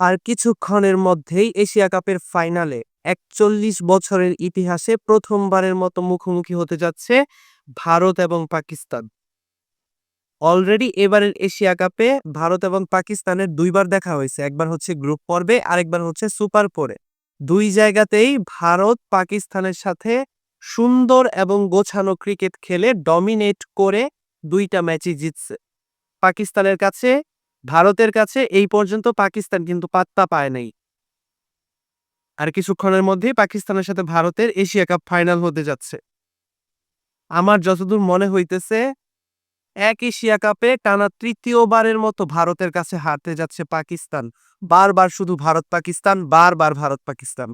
আর কিছুক্ষণের মধ্যেই এশিয়া কাপের ফাইনালে একচল্লিশ বছরের ইতিহাসে প্রথমবারের মতো মুখোমুখি হতে যাচ্ছে ভারত এবং পাকিস্তান। অলরেডি এবারের এশিয়া কাপে ভারত এবং পাকিস্তানের দুইবার দেখা হয়েছে, একবার হচ্ছে গ্রুপ পর্বে, আরেকবার হচ্ছে সুপার ফোরে। দুই জায়গাতেই ভারত পাকিস্তানের সাথে সুন্দর এবং গোছানো ক্রিকেট খেলে ডমিনেট করে দুইটা ম্যাচই জিতছে। পাকিস্তানের কাছে ভারতের কাছে এই পর্যন্ত পাকিস্তান কিন্তু পাত্তা পায় নাই। আর কিছুক্ষণের মধ্যেই পাকিস্তানের সাথে ভারতের এশিয়া কাপ ফাইনাল হতে যাচ্ছে। আমার যতদূর মনে হইতেছে, এক এশিয়া কাপে টানা তৃতীয়বারের মতো ভারতের কাছে হারতে যাচ্ছে পাকিস্তান। বারবার শুধু ভারত পাকিস্তান, বারবার ভারত পাকিস্তান।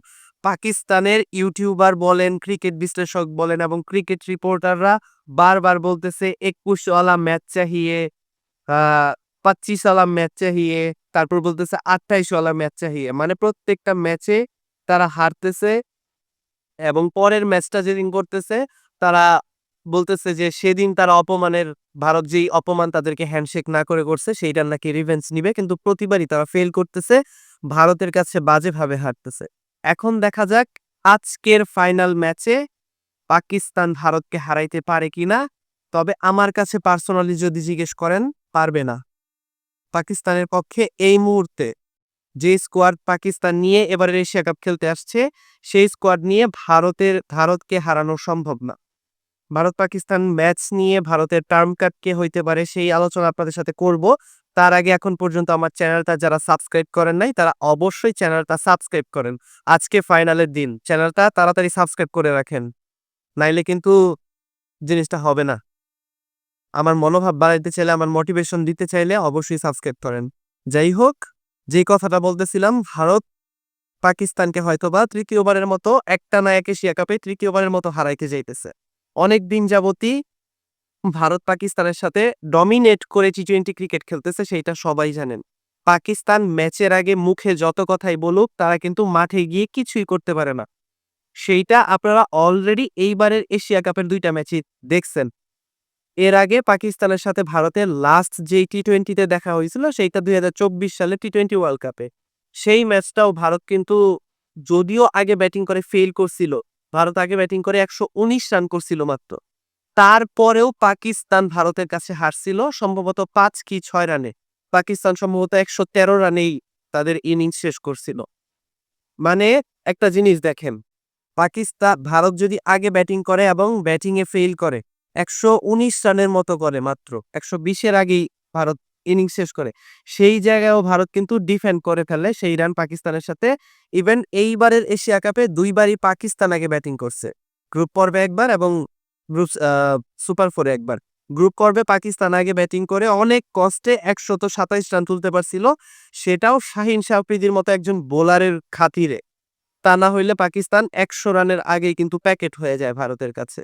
পাকিস্তানের ইউটিউবার বলেন, ক্রিকেট বিশ্লেষক বলেন এবং ক্রিকেট রিপোর্টাররা বারবার বলতেছে, একুশ ওয়ালা ম্যাচ চাহিয়ে পঁচিশ ওয়ালা ম্যাচ চাহিয়ে তারপর বলতেছে আঠাইশ ওয়ালা ম্যাচ চাহিয়ে মানে প্রত্যেকটা ম্যাচে তারা হারতেছে এবং পরের ম্যাচটা যেদিন করতেছে, তারা বলতেছে যে সেদিন তারা অপমানের, ভারত যেই অপমান তাদেরকে হ্যান্ডশেক না করে করছে, সেইটার নাকি রিভেঞ্জ নিবে। কিন্তু প্রতিবারই তারা ফেল করতেছে, ভারতের কাছে বাজেভাবে হারতেছে। এখন দেখা যাক আজকের ফাইনাল ম্যাচে পাকিস্তান ভারতকে হারাইতে পারে কিনা। তবে আমার কাছে পার্সোনালি যদি জিজ্ঞেস করেন, পারবে না। পাকিস্তানের পক্ষে এই মুহূর্তে যে স্কোয়াড পাকিস্তান নিয়ে এবারের এশিয়া কাপ খেলতে আসছে, সেই স্কোয়াড নিয়ে ভারতের, ভারতকে হারানো সম্ভব না। ভারত পাকিস্তান ম্যাচ নিয়ে ভারতের টার্ম কাট কে হইতে পারে সেই আলোচনা আপনাদের সাথে করব। তার আগে এখন পর্যন্ত আমার চ্যানেলটা যারা সাবস্ক্রাইব করেন নাই, তারা অবশ্যই চ্যানেলটা সাবস্ক্রাইব করেন। আজকে ফাইনালের দিন। চ্যানেলটা তাড়াতাড়ি সাবস্ক্রাইব করে রাখেন। নাইলে কিন্তু জিনিসটা হবে না। আমার মনোভাব বাড়াইতে চাইলে, আমার মোটিভেশন দিতে চাইলে অবশ্যই সাবস্ক্রাইব করেন। যাই হোক, যেই কথাটা বলতেছিলাম, ভারত পাকিস্তানকে হয়তোবা তৃতীয়বারের মতো একটা না এক এশিয়া কাপে তৃতীয়বারের মতো হারাইতে যাইতেছে। অনেক দিন যাবতই ভারত পাকিস্তানের সাথে ডমিনেট করে টি টোয়েন্টি ক্রিকেট খেলতেছে, সেইটা সবাই জানেন। পাকিস্তান ম্যাচের আগে মুখে যত কথাই বলুক, তারা কিন্তু মাঠে গিয়ে কিছুই করতে পারে না। সেইটা আপনারা অলরেডি এইবারের এশিয়া কাপের দুইটা ম্যাচই দেখছেন। এর আগে পাকিস্তানের সাথে ভারতের লাস্ট যেই টি টোয়েন্টিতে দেখা হয়েছিল, সেইটা দুই হাজার চব্বিশ সালে টি টোয়েন্টি ওয়ার্ল্ড কাপে সেই ম্যাচটাও ভারত কিন্তু যদিও আগে ব্যাটিং করে ফেল করছিল, ভারত আগে ব্যাটিং করে একশো উনিশ রান করছিল মাত্র। তারপরেও পাকিস্তান ভারতের কাছে হারছিল সম্ভবত পাঁচ কি ছয় রানে পাকিস্তান সম্ভবত একশো তেরো রানেই তাদের ইনিংস শেষ করছিল। মানে একটা জিনিস দেখেন পাকিস্তান ভারত যদি আগে ব্যাটিং করে এবং ব্যাটিংয়ে ফেল করে একশো উনিশ রানের মতো করে মাত্র। একশো বিশের আগেই ভারত ইনিংস শেষ করে। সেই জায়গায়ও ভারত কিন্তু ডিফেন্ড করে ফেলে সেই রান পাকিস্তানের সাথে। ইভেন এইবারের এশিয়া কাপে দুইবারই পাকিস্তান আগে ব্যাটিং করছে। গ্রুপ পর্বে একবার এবং গ্রুপ সুপার ফোরে একবার। গ্রুপ পর্বে পাকিস্তান আগে ব্যাটিং করে অনেক কষ্টে একশত সাতাইশ রান তুলতে পারছিল। সেটাও শাহিন শাহপ্রীদির মতো একজন বোলারের খাতিরে। তা না হইলে পাকিস্তান একশো রানের আগেই কিন্তু প্যাকেট হয়ে যায় ভারতের কাছে।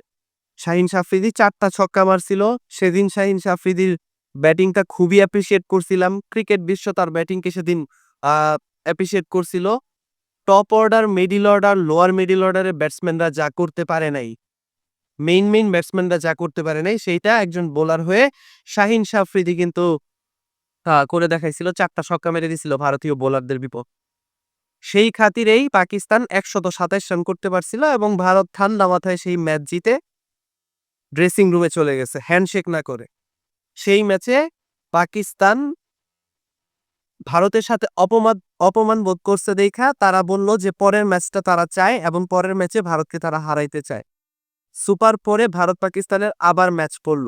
শাহিন শাফ্রিদি চারটা ছক্কা মারছিল। সেদিন শাহিন শাফ্রিদির ব্যাটিংটা খুবই অ্যাপ্রিসিয়েট করছিলাম। ক্রিকেট বিশ্ব তার ব্যাটিংকে সেদিন অ্যাপ্রিসিয়েট করছিল। Top order middle order lower middle অর্ডারের ব্যাটসম্যানরা যা করতে পারে নাই। মেইন মেইন ব্যাটসম্যানরা যা করতে পারে নাই, সেইটা একজন বোলার হয়ে শাহিন শাফ্রিদি কিন্তু করে দেখাইছিল। চারটা ছক্কা মেরে দিছিল ভারতীয় বোলারদের বিপদ সেই খাতিরেই পাকিস্তান একশত সাতাইশ রান করতে পারছিল এবং ভারত ঠান্ডা মাথায় সেই ম্যাচ জিতে ড্রেসিং রুমে চলে গেছে হ্যান্ডশেক না করে। সেই ম্যাচে পাকিস্তান ভারতের সাথে অপমান অপমান বোধ করছে দেখা, তারা বলল যে পরের ম্যাচটা তারা চায় এবং পরের ম্যাচে ভারতকে তারা হারাইতে চায়। সুপার ফোরে ভারত পাকিস্তানের আবার ম্যাচ পড়ল।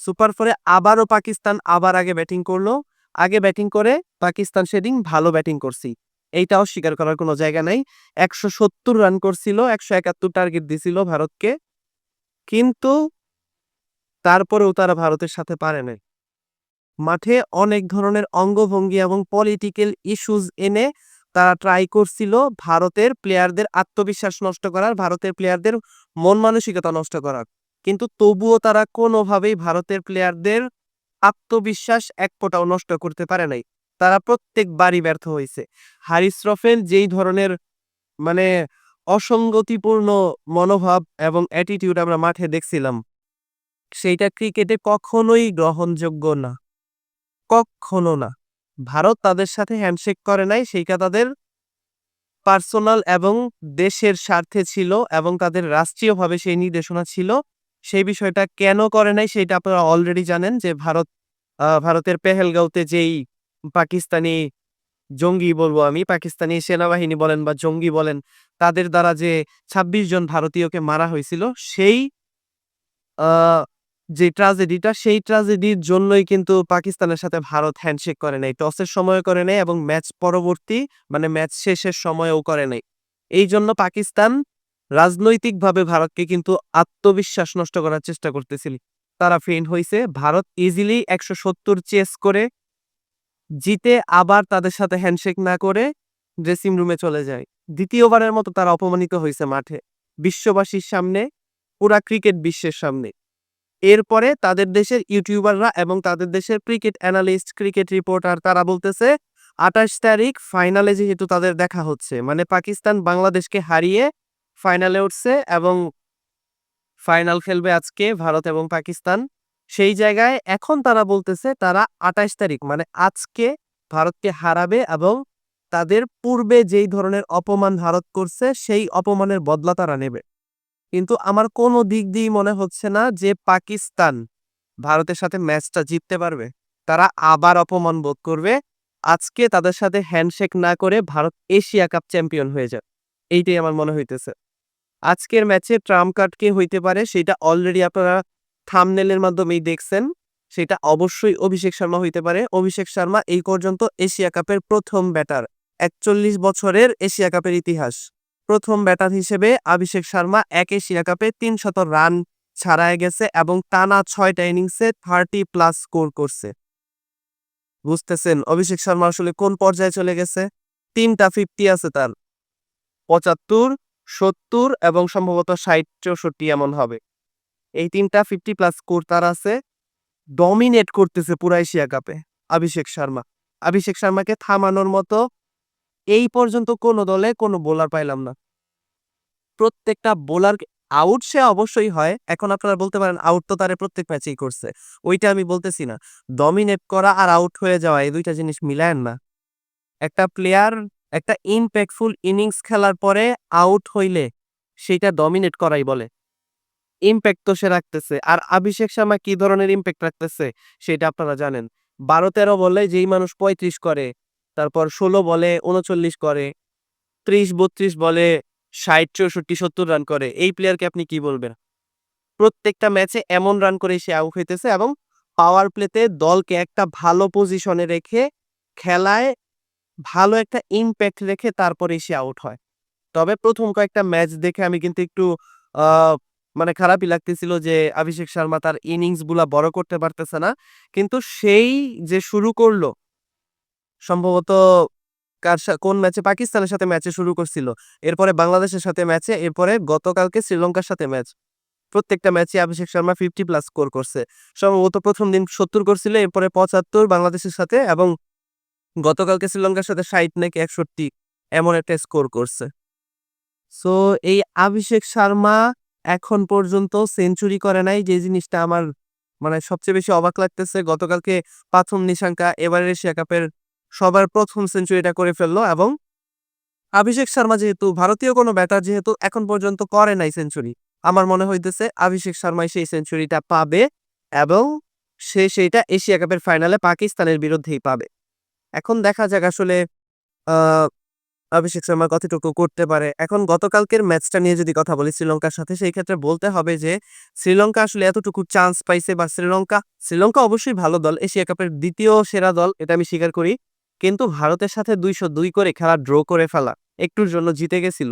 সুপার ফোরে আবারও পাকিস্তান আবার আগে ব্যাটিং করল। আগে ব্যাটিং করে পাকিস্তান সেদিন ভালো ব্যাটিং করছি। এইটাও স্বীকার করার কোনো জায়গা নাই। একশো সত্তর রান করছিল, একশো একাত্তর টার্গেট দিছিল ভারতকে। কিন্তু তারপরেও তারা ভারতের সাথে পারে নাই। মাঠে অনেক ধরনের অঙ্গভঙ্গি এবং পলিটিক্যাল ইস্যুজ এনে তারা ট্রাই করছিল ভারতের প্লেয়ারদের আত্মবিশ্বাস নষ্ট করার, ভারতের প্লেয়ারদের মন মানসিকতা নষ্ট করার। কিন্তু তবুও তারা কোনোভাবেই ভারতের প্লেয়ারদের আত্মবিশ্বাস এক ফোঁটাও নষ্ট করতে পারে নাই। তারা প্রত্যেকবারই ব্যর্থ হয়েছে। হারিস রফেল যেই ধরনের মানে অসঙ্গতিপূর্ণ মনোভাব এবং অ্যাটিটিউড আমরা মাঠে দেখছিলাম। সেইটা ক্রিকেটে কখনোই গ্রহণযোগ্য না। কখনো না। ভারত তাদের সাথে হ্যান্ডশেক করে নাই, সেইটা তাদের পার্সোনাল এবং দেশের স্বার্থে ছিল এবং তাদের রাষ্ট্রীয়ভাবে সেই নির্দেশনা ছিল। সেই বিষয়টা কেন করে নাই সেটা আপনারা অলরেডি জানেন যে ভারত ভারতের পেহেলগাঁওতে যেই পাকিস্তানি জঙ্গি বলব আমি, পাকিস্তানি সেনাবাহিনী বলেন বা জঙ্গি বলেন, তাদের দ্বারা যে ২৬ জন ভারতীয়কে মারা হয়েছিল, সেই যে ট্রাজেডিটা, সেই ট্রাজেডির জন্যই কিন্তু পাকিস্তানের সাথে ভারত হ্যান্ডশেক করে নাই, টসের সময় করে নাই এবং ম্যাচ পরবর্তী মানে ম্যাচ শেষের সময়েও করে নাই। এই জন্য পাকিস্তান রাজনৈতিকভাবে ভারতকে কিন্তু আত্মবিশ্বাস নষ্ট করার চেষ্টা করতেছিল। তারা ফেইন্ট হয়েছে ভারত ইজিলি একশো সত্তর চেস করে জিতে আবার তাদের সাথে হ্যান্ডশেক না করে ড্রেসিং রুমে চলে যায়। দ্বিতীয়বারের মতো তারা অপমানিত হয়েছে মাঠে, বিশ্ববাসীর সামনে, পুরা ক্রিকেট বিশ্বের সামনে। এরপরে তাদের দেশের ইউটিউবাররা এবং তাদের দেশের ক্রিকেট অ্যানালিস্ট, ক্রিকেট রিপোর্টার তারা বলতেছে, আঠাশ তারিখ ফাইনালে যেহেতু তাদের দেখা হচ্ছে মানে পাকিস্তান বাংলাদেশকে হারিয়ে ফাইনালে উঠছে এবং ফাইনাল খেলবে আজকে ভারত এবং পাকিস্তান। সেই জায়গায় এখন তারা বলতেছে তারা আঠাশ তারিখ মানে আজকে ভারতকে হারাবে এবং তাদের পূর্বে যেই ধরনের অপমান ভারত করছে সেই অপমানের বদলা তারা নেবে। কিন্তু আমার কোনো দিক দিয়েই মনে হচ্ছে না যে পাকিস্তান ভারতের সাথে ম্যাচটা জিততে পারবে। তারা আবার অপমান বোধ করবে। আজকে তাদের সাথে হ্যান্ডশেক না করে ভারত এশিয়া কাপ চ্যাম্পিয়ন হয়ে যাবে। এইটাই আমার মনে হইতেছে। আজকের ম্যাচে ট্রাম্প কার্ড কে হইতে পারে, সেটা অলরেডি আপনারা থামনেলের মাধ্যমেই দেখছেন, সেটা অবশ্যই অভিষেক শর্মা হইতে পারে। অভিষেক শর্মা এই পর্যন্ত এশিয়া কাপের প্রথম ব্যাটার, একচল্লিশ বছরের এশিয়া কাপের ইতিহাস। প্রথম ব্যাটার হিসেবে অভিষেক শর্মা এক এশিয়া কাপে তিনশত রান ছাড়ায় গেছে এবং টানা ছয়টা ইনিংসে থার্টি প্লাস স্কোর করছে। বুঝতেছেন অভিষেক শর্মা আসলে কোন পর্যায়ে চলে গেছে? তিনটা ফিফটি আছে তার। পঁচাত্তর, সত্তর এবং সম্ভবত ষাট, চৌষট্টি এমন হবে। এই তিনটা ফিফটি প্লাস স্কোর তার আছে। ডমিনেট করতেছে পুরা এশিয়া কাপে অভিষেক শর্মা। অভিষেক শর্মাকে থামানোর মতো এই পর্যন্ত কোনো দলে কোনো বোলার পাইলাম না। প্রত্যেকটা বোলার আউট সে অবশ্যই হয়। এখন আপনারা বলতে পারেন আউট তো তারে প্রত্যেক ম্যাচেই করছে। ওইটা আমি বলতেছি না। ডমিনেট করা আর আউট হয়ে যাওয়া, এই দুইটা জিনিস মিলায়েন না। একটা প্লেয়ার একটা ইম্প্যাক্টফুল ইনিংস খেলার পরে আউট হইলে সেটা ডমিনেট করাই বলে। ইম্প্যাক্ট তো সে রাখতেছে। আর অভিষেক শর্মা কি ধরনের ইম্প্যাক্ট রাখতেছে, সেটা আপনারা জানেন। বারো তেরো বলে যেই মানুষ পঁয়ত্রিশ করে, তারপর ষোলো বলে উনচল্লিশ করে, ত্রিশ বত্রিশ বলে ষাট, চৌষট্টি, সত্তর রান করে, এই প্লেয়ারকে আপনি কি বলবেন? প্রত্যেকটা ম্যাচে এমন রান করে সে আউট হইতেছে এবং পাওয়ার প্লেতে দলকে একটা ভালো পজিশনে রেখে খেলায় ভালো একটা ইম্প্যাক্ট রেখে তারপরে সে আউট হয়। তবে প্রথম কয়েকটা ম্যাচ দেখে আমি কিন্তু একটু মানে খারাপই লাগতেছিল যে অভিষেক শর্মা তার ইনিংসগুলা বড় করতে পারতেছে না। কিন্তু সেই যে শুরু করল, সম্ভবত কার কোন ম্যাচে? পাকিস্তানের সাথে ম্যাচে শুরু করছিল। এরপরে বাংলাদেশের সাথে ম্যাচে, এরপরে গতকালকে শ্রীলঙ্কার সাথে ম্যাচ। প্রত্যেকটা ম্যাচে Abhishek Sharma fifty plus score করছে। সম্ভবত প্রথম দিন সত্তর করছিল, এরপরে পঁচাত্তর বাংলাদেশের সাথে এবং গতকালকে শ্রীলঙ্কার সাথে ষাট নাকি একষট্টি এমন একটা স্কোর করছে। সো এই অভিষেক শর্মা এখন পর্যন্ত সেঞ্চুরি করে নাই। যে জিনিসটা আমার মানে সবচেয়ে বেশি অবাক লাগতেছে, গতকালকে প্রথম নিশাঙ্কা এবারের এশিয়া কাপের সবার প্রথম সেঞ্চুরিটা করে ফেলল এবং অভিষেক শর্মা যেহেতু ভারতীয় কোনো ব্যাটার যেহেতু এখন পর্যন্ত করে নাই সেঞ্চুরি। আমার মনে হইতেছে অভিষেক শর্মাই সেই সেঞ্চুরিটা পাবে এবং সে সেইটা এশিয়া কাপের ফাইনালে পাকিস্তানের বিরুদ্ধেই পাবে। এখন দেখা যাক আসলে অভিষেক শর্মা কতটুকু করতে পারে? এখন গতকালকের ম্যাচটা নিয়ে যদি কথা বলি শ্রীলঙ্কার সাথে, সেই ক্ষেত্রে বলতে হবে যে, শ্রীলঙ্কা আসলে এতটুকু চান্স পাইছে বা শ্রীলঙ্কা শ্রীলঙ্কা অবশ্যই ভালো দল, এশিয়া কাপের দ্বিতীয় সেরা দল, এটা আমি স্বীকার করি। কিন্তু ভারতের সাথে দুইশো দুই করে খেলা ড্র করে ফেলা, একটুর জন্য জিতে গেছিল,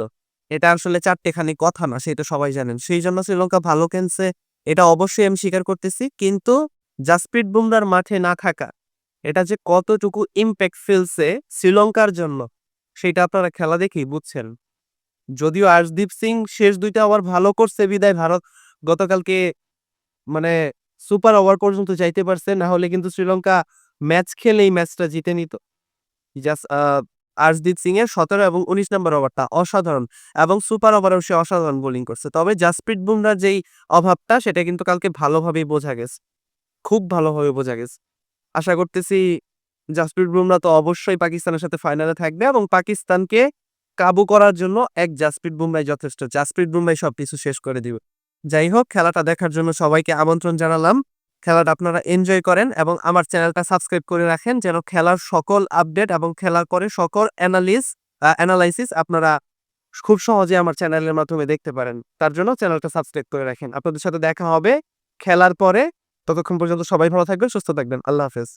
এটা আসলে চারটেখানি কথা না, সেটা সবাই জানেন। সেই জন্য শ্রীলঙ্কা ভালো খেলছে, এটা অবশ্যই আমি স্বীকার করতেছি। কিন্তু জাসপ্রীত বুমরার মাঠে না থাকা, এটা যে কতটুকু ইম্প্যাক্ট ফেলছে শ্রীলঙ্কার জন্য সেটা আপনারা খেলা দেখেই বুঝছেন। যদিও আর্শদীপ সিং শেষ দুইটা ওভার ভালো করছে, বিদায় ভারত গতকালকে মানে সুপার ওভার পর্যন্ত যাইতে পারছে, না হলে কিন্তু শ্রীলঙ্কা ম্যাচ খেলে এই ম্যাচটা জিতে নিত। জাস্ট সিং এর সতেরো এবং উনিশ নম্বর ওভারটা অসাধারণ এবং সুপার ওভারেও সে অসাধারণ বোলিং করছে। তবে জাসপ্রীত বুমরার যেই অভাবটা, সেটা কিন্তু কালকে ভালোভাবেই বোঝা গেছে। খুব ভালোভাবে বোঝা গেছে। আশা করতেছি জাসপ্রীত বুমরা তো অবশ্যই পাকিস্তানের সাথে ফাইনালে থাকবে এবং পাকিস্তানকে কাবু করার জন্য এক জাসপ্রীত বুমরাই যথেষ্ট। জাসপ্রীত বুমরাই সবকিছু শেষ করে দিবে। যাই হোক, খেলাটা দেখার জন্য সবাইকে আমন্ত্রণ জানালাম। খেলাটা আপনারা এনজয় করেন এবং আমার চ্যানেলটা সাবস্ক্রাইব করে রাখেন যেন খেলার সকল আপডেট এবং খেলার পরে সকল অ্যানালিস অ্যানালাইসিস আপনারা খুব সহজে আমার চ্যানেলের মাধ্যমে দেখতে পারেন। তার জন্য চ্যানেলটা সাবস্ক্রাইব করে রাখেন। আপনাদের সাথে দেখা হবে খেলার পরে। ততক্ষণ পর্যন্ত সবাই ভালো থাকবেন, সুস্থ থাকবেন। আল্লাহ হাফেজ।